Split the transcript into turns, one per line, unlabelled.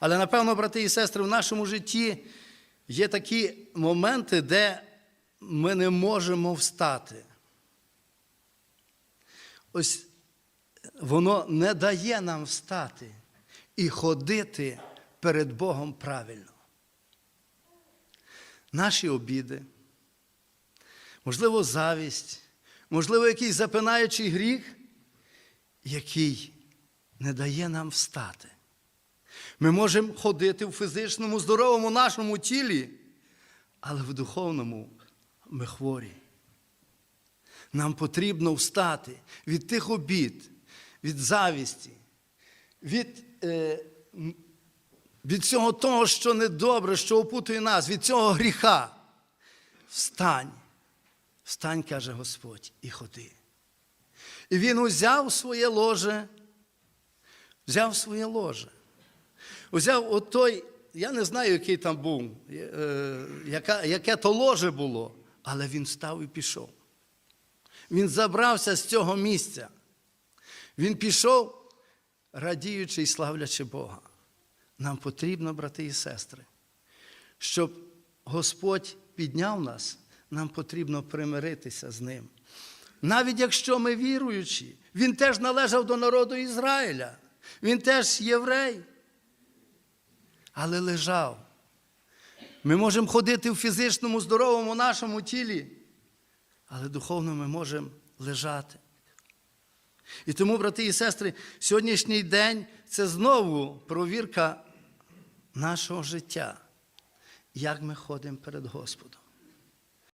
Але напевно, брати і сестри, в нашому житті є такі моменти, де ми не можемо встати. Ось воно не дає нам встати і ходити перед Богом правильно. Наші обіди, можливо, завість, можливо, якийсь запинаючий гріх, який не дає нам встати. Ми можемо ходити в фізичному, здоровому нашому тілі, але в духовному ми хворі. Нам потрібно встати від тих обід, від завісті, від, е, від всього того, що недобре, що опутує нас, від цього гріха. Встань, встань, каже Господь, і ходи. І він узяв своє ложе, взяв своє ложе. Узяв отой, я не знаю, який там був, е, яка, яке то ложе було, але він став і пішов. Він забрався з цього місця. Він пішов, радіючи і славлячи Бога. Нам потрібно, брати і сестри, щоб Господь підняв нас, нам потрібно примиритися з Ним. Навіть якщо ми віруючі, Він теж належав до народу Ізраїля, він теж єврей, але лежав. Ми можемо ходити в фізичному, здоровому нашому тілі, але духовно ми можемо лежати. І тому, брати і сестри, сьогоднішній день це знову провірка нашого життя, як ми ходимо перед Господом.